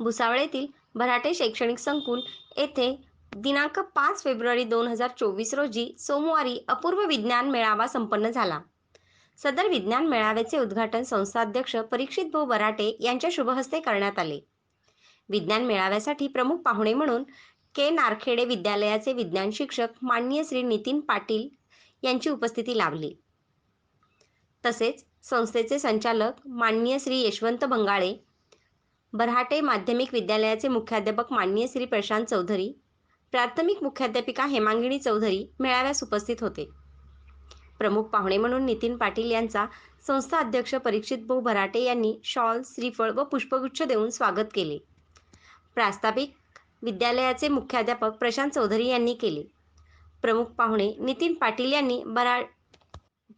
भुसावळ येथील भराटे शैक्षणिक संकुल येथे दिनांक पाच फेब्रुवारी दोन हजार चोवीस रोजी सोमवारी अपूर्व विज्ञान मेळावा संपन्न झाला. सदर विज्ञान मेळाव्याचे उद्घाटन संस्थाध्यक्ष परीक्षित भाऊ बराटे यांच्या शुभहस्ते करण्यात आले. विज्ञान मेळाव्यासाठी प्रमुख पाहुणे म्हणून के. नारखेडे विद्यालयाचे विज्ञान शिक्षक माननीय श्री नितीन पाटील यांची उपस्थिती लाभली. तसेच संस्थेचे संचालक माननीय श्री यशवंत बंगाळे बरहाटे माध्यमिक विद्यालयाचे मुख्याध्यापक माननीय श्री प्रशांत चौधरी प्राथमिक मुख्याध्यापिका हेमांगिणी चौधरी मेळाव्यास उपस्थित होते. प्रमुख पाहुणे म्हणून नितीन पाटील यांचा संस्था अध्यक्ष परीक्षित भाऊ भराटे यांनी शॉल श्रीफळ व पुष्पगुच्छ देऊन स्वागत केले. प्रास्ताविक विद्यालयाचे मुख्याध्यापक प्रशांत चौधरी यांनी केले. प्रमुख पाहुणे नितीन पाटील यांनी बरा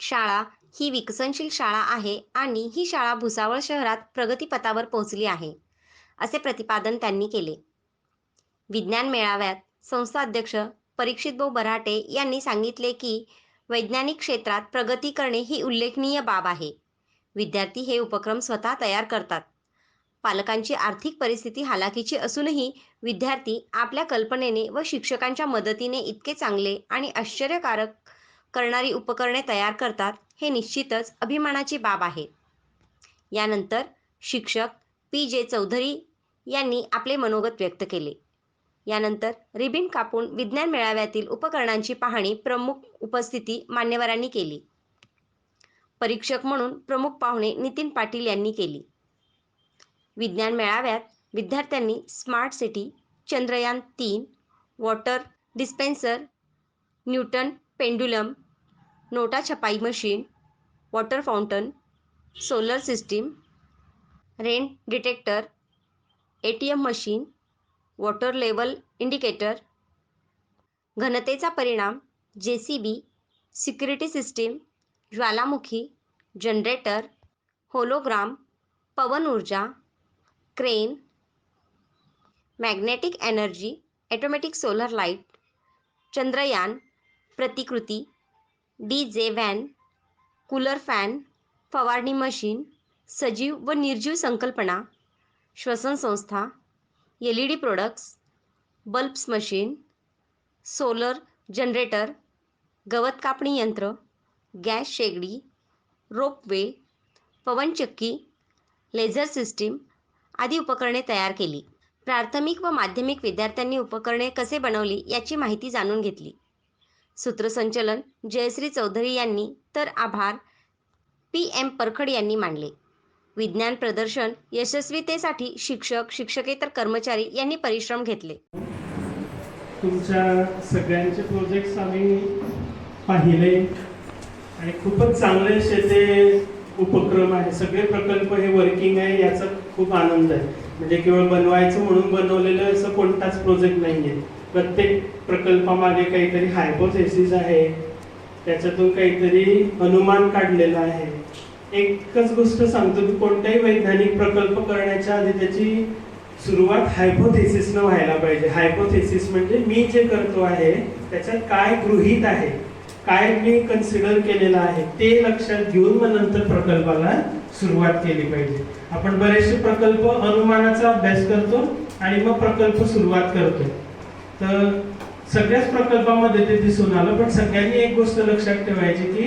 शाळा ही विकसनशील शाळा आहे आणि ही शाळा भुसावळ शहरात प्रगतीपथावर पोहोचली आहे असे प्रतिपादन त्यांनी केले. विज्ञान मेळाव्यात संस्था अध्यक्ष परीक्षित भाऊ बराटे यांनी सांगितले की वैज्ञानिक क्षेत्रात प्रगती करणे ही उल्लेखनीय बाब आहे. विद्यार्थी हे उपक्रम स्वतः तयार करतात. पालकांची आर्थिक परिस्थिती हालाकीची असूनही विद्यार्थी आपल्या कल्पनेने व शिक्षकांच्या मदतीने इतके चांगले आणि आश्चर्यकारक करणारी उपकरणे तयार करतात हे निश्चितच अभिमानाची बाब आहे. यानंतर शिक्षक पी. जे. चौधरी यांनी आपले मनोगत व्यक्त केले. यानंतर रिबिन कापून विज्ञान मेळाव्यातील उपकरणांची पाहणी प्रमुख उपस्थिती मान्यवरांनी केली. परीक्षक म्हणून प्रमुख पाहुणे नितीन पाटील यांनी केली. विज्ञान मेळाव्यात विद्यार्थ्यांनी स्मार्ट सिटी चंद्रयान तीन वॉटर डिस्पेन्सर न्यूटन पेंडुलम नोटा छपाई machine water fountain solar system rain detector A T M machine water level indicator घनतेचा परिणाम J C B security system ज्वालामुखी जनरेटर होलोग्राम पवन ऊर्जा crane magnetic energy automatic solar light Chandrayaan प्रतिकृती. D J van cooler fan फवारणी machine सजीव व निर्जीव संकल्पना श्वसन संस्था L E D products bulbs machine solar generator गवत कापणी यंत्र गॅस शेगडी रोपवे पवनचक्की लेझर सिस्टीम आदी उपकरणे तयार केली. प्राथमिक व माध्यमिक विद्यार्थ्यांनी उपकरणे कसे बनवली याची माहिती जाणून घेतली. सूत्रसंचलन जयश्री चौधरी यांनी तर आभार. पी. एम. परखड यांनी मानले. विज्ञान प्रदर्शन यशस्वीतेसाठी शिक्षक शिक्षकेतर कर्मचारी यांनी परिश्रम घेतले. तुमच्या सगळ्यांचे प्रोजेक्ट्स आम्ही पाहिले. आणि खूपच चांगले असे ते उपक्रम आहे. सगळे प्रकल्प हे वर्किंग आहे याचा खूप आनंद आहे. म्हणजे केवळ बनवायचं म्हणून बनवलेलं असं कोणताच प्रोजेक्ट नाही आहे प्रत्येक प्रकल्पामागे काहीतरी हायपोथेसिस आहे. त्याच्यातून काहीतरी अनुमान काढलेलं आहे. एकच गोष्ट सांगतो की कोणताही वैज्ञानिक प्रकल्प करण्याच्या आधी त्याची सुरुवात हायपोथेसिसनं व्हायला पाहिजे. हायपोथेसिस म्हणजे मी जे करतो आहे त्याच्यात काय गृहीत आहे काय मी कन्सिडर केलेलं आहे ते लक्षात घेऊन मग नंतर प्रकल्पाला सुरुवात केली पाहिजे. आपण बरेचसे प्रकल्प अनुमानाचा अभ्यास करतो आणि मग प्रकल्प सुरुवात करतो. तर सगळ्याच प्रकल्पामध्ये ते दिसून आलं पण सगळ्यांनी एक गोष्ट लक्षात ठेवायची की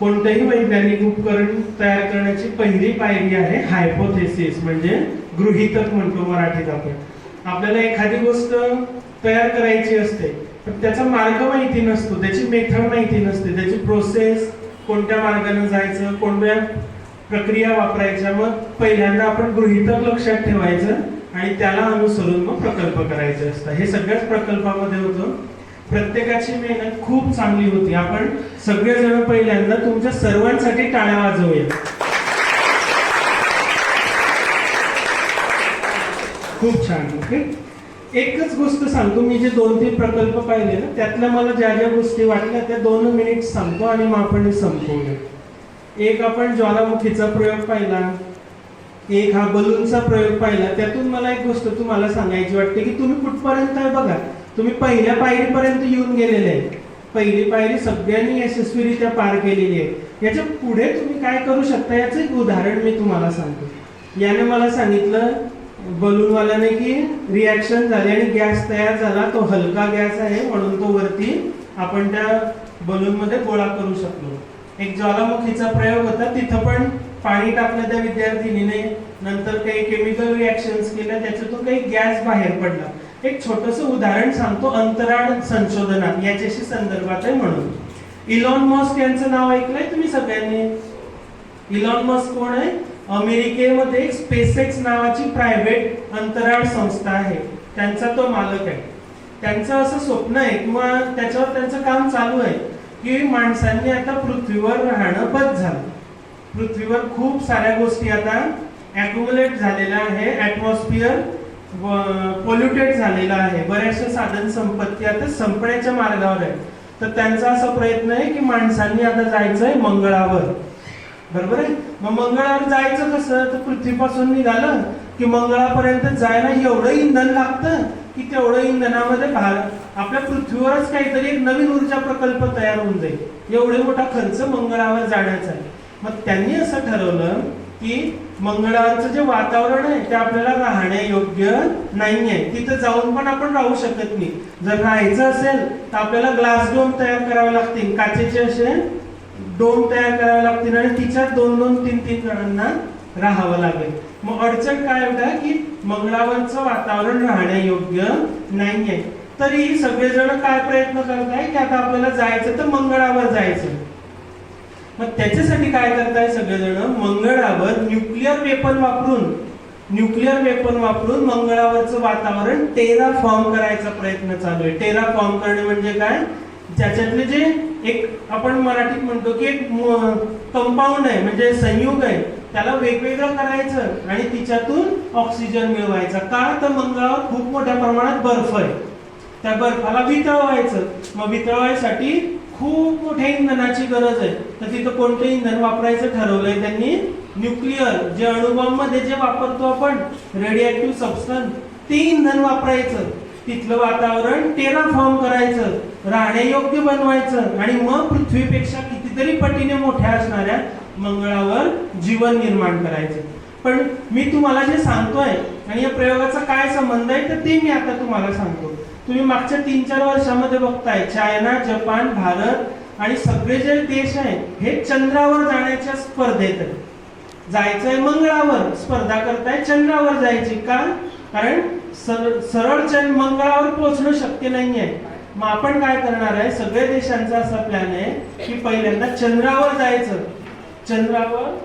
कोणतंही वैज्ञानिक उपकरण तयार करण्याची पहिली पायरी आहे हायपोथेसिस म्हणजे गृहीतक म्हणतो मराठीत आपण. आपल्याला एखादी गोष्ट तयार करायची असते पण त्याचा मार्ग माहिती नसतो त्याची मेथड माहिती नसते त्याची प्रोसेस कोणत्या मार्गाने जायचं कोणत्या प्रक्रिया वापरायच्या मग पहिल्यांदा आपण गृहीतक लक्षात ठेवायचं आणि त्याला अनुसरून मग प्रकल्प करायचे असतात. हे सगळ्याच प्रकल्पामध्ये होतं. प्रत्येकाची मेहनत खूप चांगली होती. आपण सगळेजण पहिल्यांदा तुमच्या सर्वांसाठी टाळ्या वाजवूया. खूप छान ओके? एकच गोष्ट सांगतो. मी जे दोन तीन प्रकल्प पाहिले ना त्यातल्या मला ज्या ज्या गोष्टी वाटल्या त्या दोन मिनिट सांगतो आणि मग आपण संपवूया. एक आपण ज्वालामुखीचा प्रयोग पाहिला. एक हा बलूनचा प्रयोग पाहिला त्यातून मला एक गोष्ट तुम्हाला सांगायची वाटते की तुम्ही कुठपर्यंत आहे बघा तुम्ही पहिल्या पायरीपर्यंत येऊन गेलेले आहे. पहिली पायरी सगळ्यांनी यशस्वीरित्या पार केलेली आहे. याच्यापुढे तुम्ही काय करू शकता याचं एक उदाहरण मी तुम्हाला सांगतो. याने मला सांगितलं बलूनवाल्याने की रिॲक्शन झाली आणि गॅस तयार झाला तो हलका गॅस आहे म्हणून तो वरती आपण त्या बलूनमध्ये गोळा करू शकलो. एक ज्वालामुखीचा प्रयोग होता तिथं पण पाणी टाकलं त्या विद्यार्थिनीने नंतर काही केमिकल रिॲक्शन्स केल्या त्याच्यातून काही गॅस बाहेर पडला. एक छोटस उदाहरण सांगतो अंतराळ संशोधनात याच्याशी संदर्भात आहे म्हणून. इलॉन मस्क यांचं नाव ऐकलंय तुम्ही सगळ्यांनी? इलॉन मस्क कोण आहे? अमेरिकेमध्ये एक स्पेसएक्स नावाची प्रायव्हेट अंतराळ संस्था आहे. त्यांचा तो मालक आहे. त्यांचं असं स्वप्न आहे किंवा त्याच्यावर त्यांचं काम चालू आहे की माणसांनी आता पृथ्वीवर राहणं बंद झालं. पृथ्वीवर खूप साऱ्या गोष्टी आता अॅक्युमुलेट झालेल्या आहे. ॲटमॉस्फिअर पोल्युटेड झालेला आहे. बऱ्याचशा साधन संपत्ती आता संपण्याच्या मार्गावर आहे तर त्यांचा असा प्रयत्न आहे की माणसांनी आता जायचंय मंगळावर. बरोबर आहे? मग मंगळावर जायचं कसं? तर पृथ्वीपासून निघालं की मंगळापर्यंत जायला एवढं इंधन लागतं की तेवढं इंधनामध्ये भारत आपल्या पृथ्वीवरच काहीतरी एक नवीन ऊर्जा प्रकल्प तयार होऊन जाईल. एवढे मोठा खर्च मंगळावर जाण्याचा आहे. मग त्यांनी असं ठरवलं की मंगळावरचं जे वातावरण आहे ते आपल्याला राहण्यायोग्य नाही आहे तिथं जाऊन पण आपण राहू शकत नाही. जर राहायचं असेल तर आपल्याला ग्लास डोम तयार करावे लागतील काचेचे असे डोम तयार करावे लागतील आणि तिच्यात दोन दोन तीन तीन जणांना राहावं लागेल. मग अडचण काय होता की मंगळावरचं वातावरण राहण्यायोग्य नाहीये. तरी सगळेजण काय प्रयत्न करत आहे की आता आपल्याला जायचं तर मंगळावर जायचं. मग त्याच्यासाठी काय करताय सगळेजण? मंगळावर न्यूक्लिअर वेपन वापरून न्यूक्लिअर वेपन वापरून मंगळावरचं वातावरण टेरा फॉर्म करायचा प्रयत्न चालू आहे. टेरा फॉर्म करणे म्हणजे काय? ज्याच्यातले जे एक आपण मराठीत म्हणतो की एक कंपाऊंड आहे म्हणजे संयुग आहे. त्याला वेगवेगळं करायचं आणि तिच्यातून ऑक्सिजन मिळवायचा. का? तर मंगळावर खूप मोठ्या प्रमाणात बर्फ आहे. त्या बर्फाला वितळवायचं. मग वितळवायसाठी खूप मोठ्या इंधनाची गरज आहे. तर तिथं कोणतं इंधन वापरायचं ठरवलंय त्यांनी? न्यूक्लिअर जे अणुबॉम्बमध्ये जे वापरतो आपण रेडिएटिव्ह सबस्टन्स ते इंधन वापरायचं. तिथलं वातावरण टेरा फॉर्म करायचं राहण्यायोग्य बनवायचं. आणि मग पृथ्वीपेक्षा कितीतरी पटीने मोठ्या असणाऱ्या मंगळावर जीवन निर्माण करायचं. पण मी तुम्हाला जे सांगतोय आणि या प्रयोगाचा काय संबंध आहे तर ते मी आता तुम्हाला सांगतो. तुम्ही मागच्या तीन चार वर्षामध्ये बघताय चायना जपान भारत आणि सगळे जे देश आहेत हे चंद्रावर जाण्याच्या स्पर्धेत जायचंय मंगळावर स्पर्धा करताय चंद्रावर जायची. का? कारण सर- सरळ चंद मंगळावर पोहोचणं शक्य नाहीये. मग आपण काय करणार आहे? सगळ्या देशांचा असा प्लॅन आहे की पहिल्यांदा चंद्रावर जायचं. चंद्रावर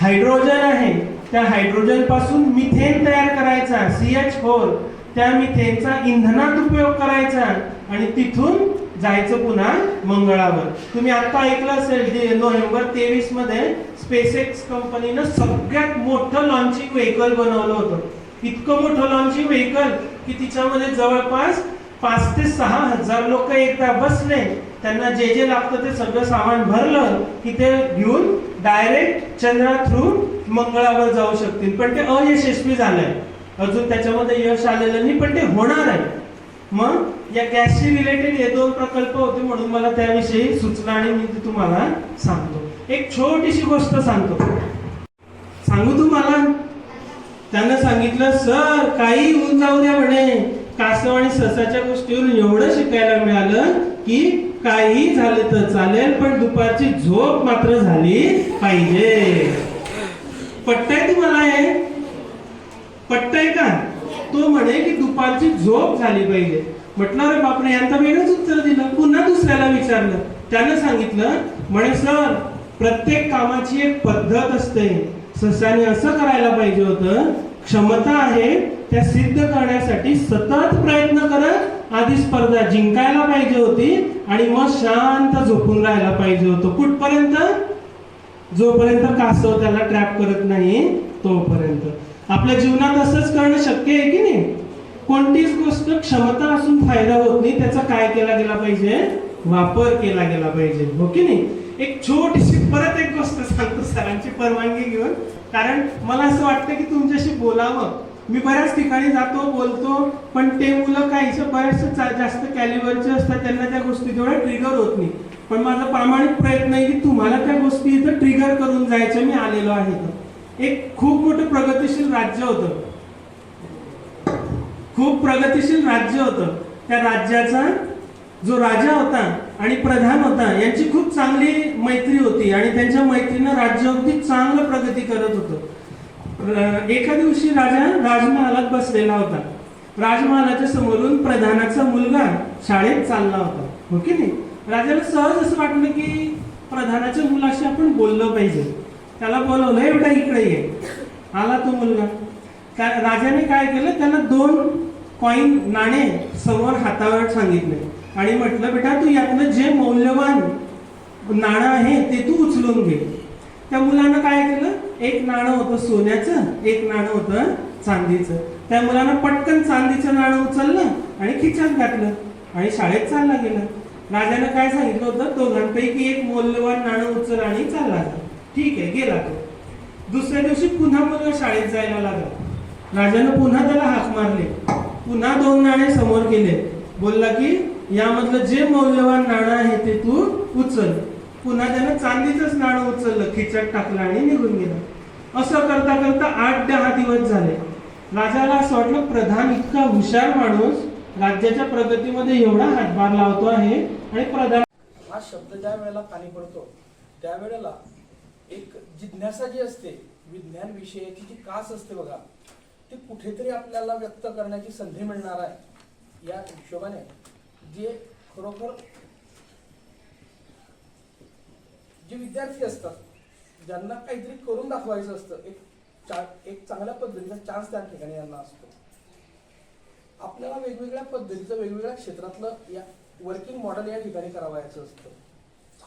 हायड्रोजन आहे. त्या हायड्रोजनपासून मिथेन तयार करायचा सी एच फोर. त्या मिथेनचा इंधनात उपयोग करायचा. आणि तिथून जायचं पुन्हा मंगळावर. तुम्ही आता ऐकलं असेल नोव्हेंबर तेवीसमध्ये स्पेसएक्स कंपनीनं सगळ्यात मोठं लॉन्चिंग व्हेकल बनवलं होतं. इतकं मोठं लॉन्चिंग व्हेकल की तिच्यामध्ये जवळपास पाच ते सहा हजार लोक एकदा बसले. त्यांना जे जे लागतं ते सगळं सामान भरलं की ते घेऊन डायरेक्ट चंद्रा थ्रू मंगळावर जाऊ शकतील. पण ते अयशस्वी झालंय. अजून त्याच्यामध्ये यश आलेलं नाही पण ते होणार आहे. मग या गॅसशी रिलेटेड हे दोन प्रकल्प होते म्हणून मला त्याविषयी सूचना आणि मी ती तुम्हाला सांगतो. एक छोटीशी गोष्ट सांगतो. सांगू तुम्हाला? त्यांना सांगितलं सर काही होऊन जाऊ द्या म्हणे. कासव आणि ससाच्या गोष्टीवरून एवढं शिकायला मिळालं की काही झालं तर चालेल पण दुपारची झोप मात्र झाली पाहिजे. पटतंय तुम्हाला हे? पटतय का? तो म्हणे की दुपारची झोप झाली पाहिजे. म्हटलं अरे बापरे यांचा वेगळंच उत्तर दिलं. पुन्हा दुसऱ्याला विचारलं. त्यानं सांगितलं म्हणे सर प्रत्येक कामाची एक पद्धत असते. सस्याने असं करायला पाहिजे होतं. क्षमता आहे त्या सिद्ध करण्यासाठी सतत प्रयत्न करत आधी स्पर्धा जिंकायला पाहिजे होती आणि मग शांत झोपून राहायला पाहिजे होतं. कुठपर्यंत? जोपर्यंत कासव त्याला ट्रॅप करत नाही तोपर्यंत. आपल्या जीवनात असंच करणं शक्य आहे की नाही? कोणतीच गोष्ट क्षमता असून फायदा होत नाही त्याचा काय केला गेला पाहिजे? वापर केला गेला पाहिजे. हो की नाही? एक छोटीशी परत एक गोष्ट सांगतो सरांची परवानगी घेऊन. कारण मला असं वाटतं की तुमच्याशी बोलावं. मी बऱ्याच ठिकाणी जातो बोलतो पण ते मुलं काहीच बऱ्याचशा जास्त कॅलिबरचे असतात त्यांना त्या गोष्टी तेवढ्या ट्रिगर होत नाही. पण माझा प्रामाणिक प्रयत्न आहे की तुम्हाला त्या गोष्टी इथं ट्रिगर करून जायचं मी आलेलो आहे. एक खूप मोठं प्रगतीशील राज्य होतं. खूप प्रगतिशील राज्य होतं. त्या राज्याचा जो राजा होता आणि प्रधान होता यांची खूप चांगली मैत्री होती आणि त्यांच्या मैत्रीनं राज्य अगदी चांगलं प्रगती करत होतं. एका दिवशी राजा राजमहालात बसलेला होता. राजमहालाच्या समोरून प्रधानाचा मुलगा शाळेत चालला होता. हो की नाही? राजाला सहज असं वाटलं की प्रधानाच्या मुलाशी आपण बोललं पाहिजे. त्याला बोलवलं एवढा इकडे ये. आला तो मुलगा. त्या राजाने काय केलं त्याला दोन कॉईन नाणे समोर हातावर सांगितले. आणि म्हटलं बेटा तू यातलं जे मौल्यवान नाणं आहे ते तू उचलून घे. त्या मुलानं काय केलं एक नाणं होतं सोन्याचं एक नाणं होतं चांदीचं. त्या मुलानं पटकन चांदीचं नाणं उचललं आणि खिचत घातलं आणि शाळेत चालला गेला. राजानं काय सांगितलं होतं दोघांपैकी एक मौल्यवान नाणं उचल आणि चालला गेला ठीक आहे गेला तो. दुसऱ्या दिवशी पुन्हा मुलगा शाळेत जायला लागला. राजानं पुन्हा त्याला हाक मारले. पुन्हा दोन नाणे समोर केले बोलला की यामधलं जे मौल्यवान नाणं आहे ते तू उचल. पुन्हा त्यानं चांदीचंच नाणं उचललं खिचट टाकलं आणि निघून गेलं. असं करता करता आठ दहा दिवस झाले. राजाला असं वाटलं प्रधान इतका हुशार माणूस राज्याच्या प्रगतीमध्ये एवढा हातभार लावतो आहे आणि प्रधान हा शब्द ज्या वेळेला कानी पडतो त्यावेळेला एक जिज्ञासा जी असते विज्ञान विषयाची जी कास असते बघा ती कुठेतरी आपल्याला व्यक्त करण्याची संधी मिळणार आहे. या हिशोबाने जे खरोखर जे विद्यार्थी असतात ज्यांना काहीतरी करून दाखवायचं असतं एक चा एक चांगल्या पद्धतीचा चान्स त्या ठिकाणी यांना असतो. आपल्याला वेगवेगळ्या पद्धतीचं वेगवेगळ्या क्षेत्रातलं या वर्किंग मॉडेल या ठिकाणी करावायचं असतं.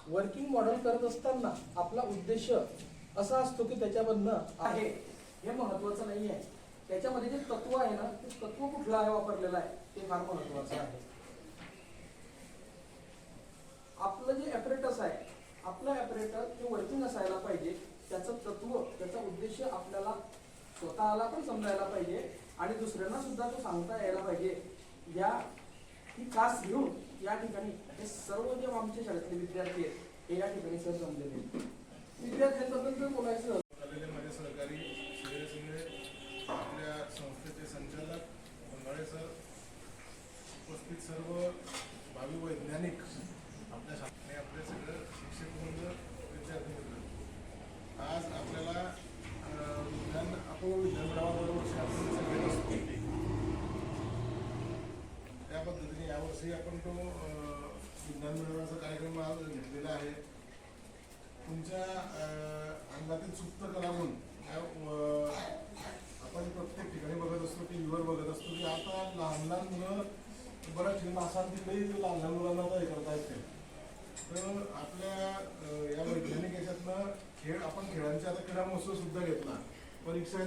वर्किंग मॉडेल करत असताना आपला उद्देश असा असतो की त्याच्यामधनं आहे. हे महत्वाचं नाही आहे त्याच्यामध्ये जे तत्व आहे ना ते तत्व कुठलं आहे वापरलेलं आहे ते फार महत्वाचं आहे. आपलं जे ॲपरेटस आहे आपलं ॲपरेटर ते वर्किंग असायला पाहिजे त्याचं तत्व त्याचा उद्देश आपल्याला स्वतःला पण समजायला पाहिजे आणि दुसऱ्यांना सुद्धा तो सांगता यायला पाहिजे. या ही खास घेऊन या ठिकाणी हे सर्व जे आमच्या शाळेतले विद्यार्थी आहेत हे या ठिकाणी सर जमलेले आहेत. विद्यार्थ्यांबद्दल जर बोलायचं झालं झालेले माझे सहकारी श्रेय सिंगळे आपल्या संस्थेचे संचालक मंगाळे सर उपस्थित सर्व भावी वैज्ञानिक आपल्या शाळेने आपले सगळं शिक्षक वर्ग विद्यार्थी मित्र आज आपल्याला अं, विज्ञान आपण विज्ञान मेळावा दरवर्षी आपण सगळे असतो त्या पद्धतीने यावर्षी आपण तो विज्ञान मेळाव्याचा कार्यक्रम आज घेतलेला आहे. तुमच्या अंगातील सुप्त कला म्हणून आपण प्रत्येक ठिकाणी बघत असतो की युवर बघत असतो की आता लहान लहान मुलं बऱ्याच ठिकाणी असा तिकडेही लहान लहान मुलांना आता हे करता येते. तर आपल्या या वैज्ञानिक याच्यातनं खेळ आपण खेळांच्या आता क्रीडा महोत्सव सुद्धा घेतला. परीक्षा